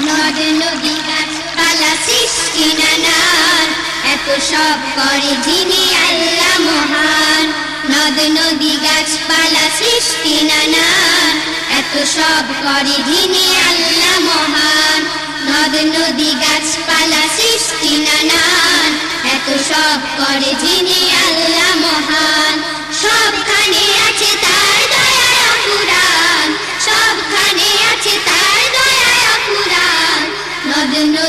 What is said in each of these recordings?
নদ নদী গাছপালা সৃষ্টি নানান। এত সব করে যিনি আল্লাহ মহান। নদ নদী গাছপালা সৃষ্টি নানান। এত সব করে যিনি আল্লাহ মহান। নদ নদী গাছপালা সৃষ্টি নানান। এত সব করে যিনি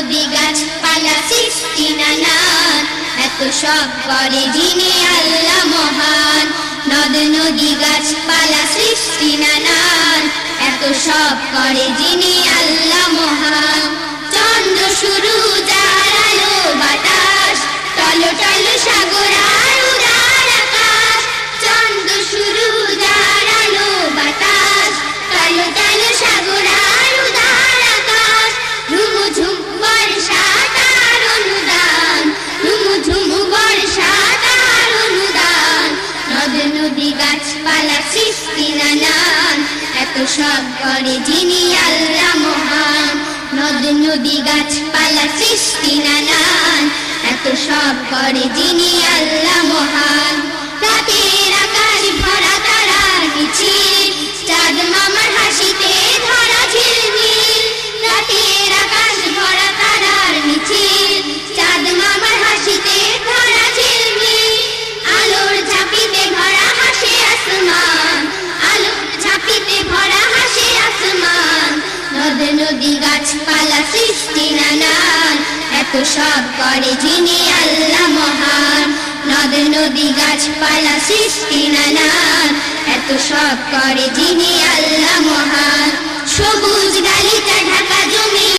নদ গাছপালা সৃষ্টি নানান। এত সব করে যিনি আল্লাহ মহান। নদ, নদী, গাছপালা সৃষ্টি নানান। এত সব করে যিনি আল্লাহ নদ গাছপালা সৃষ্টি নানান। এত সব করে যিনি আল্লাহ মহান। নদ, নদী, গাছপালা সৃষ্টি নানান। এত সব করে যিনি আল্লাহ নদী গাছপালা সৃষ্টি নানান। এত সব করে যিনি আল্লাহ মহান। নদ, নদী, গাছপালা সৃষ্টি নানান। এত সব করে যিনি